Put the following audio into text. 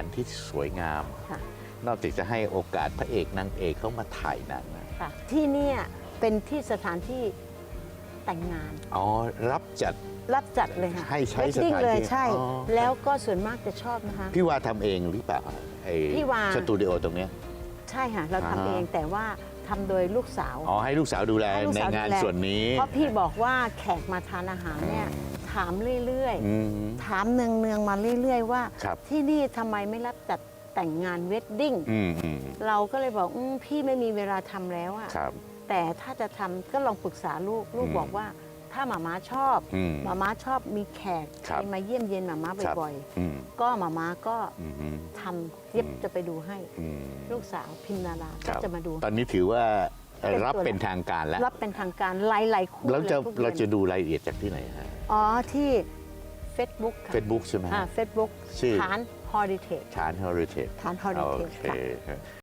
านที่สวยงามค่ะนอกจากจะให้โอกาสพระเอกนางเอกเข้ามาถ่ายหนังนะค่ะที่เนี่ยเป็นที่สถานที่แต่งงาน อ๋อ รับจัดรับจัดเลยค่ะให้ใช้สถานที่ Wedding เลยใช่อ๋อแล้วก็ส่วนมากจะชอบนะคะ พี่วาทำเองหรือเปล่าไอ้พี่วาสตูดิโอตรงเนี้ยใช่ค่ะ เราอ่าทำเองแต่ว่าทำโดยลูกสาว อ๋อ ให้ลูกสาวดูแลให้ลูกในสาวงานดูแลส่วนนี้ เพราะพี่บอกว่าแขกมาทานอาหารเนี่ย ถามเรื่อยอืม ๆ ถามเนืองๆมาเรื่อย ๆ ว่า ครับ ที่นี่ทำไมไม่รับจัดแต่งงานเวดดิ้งอืมอืมเราก็เลยบอกอมพี่ไม่มีเวลาทำแล้วอะครับ แต่ถ้าจะทำก็ลองปรึกษาลูกลูกอืม บอกว่า ถ้าหมาม้าชอบอืม หมาม้าชอบมีแขกครับ ใครมาเยี่ยมเยียนหมาม้าครับบ่อยอืมๆก็หมาม้าก็อืมอืมทำเย็บอืมจะไปดูให้ อืม ลูกสาวพิมนาราคก็รับจะมาดู ตอนนี้ถือว่าเป็น รับตัวเป็นทางการแล้วรับเป็นทางการหลายๆคู่แล้วจะลยทุกดือนเราจะดูรายละเอียดจากที่ไหนฮะอ๋อที่ Facebook ค่ะ Facebook ใช่ไหมอ่าฮะ Facebook ชื่อ ฐาน Heritage ฐาน Heritage ฐานโอ Heritage เคค่ะ ฮะ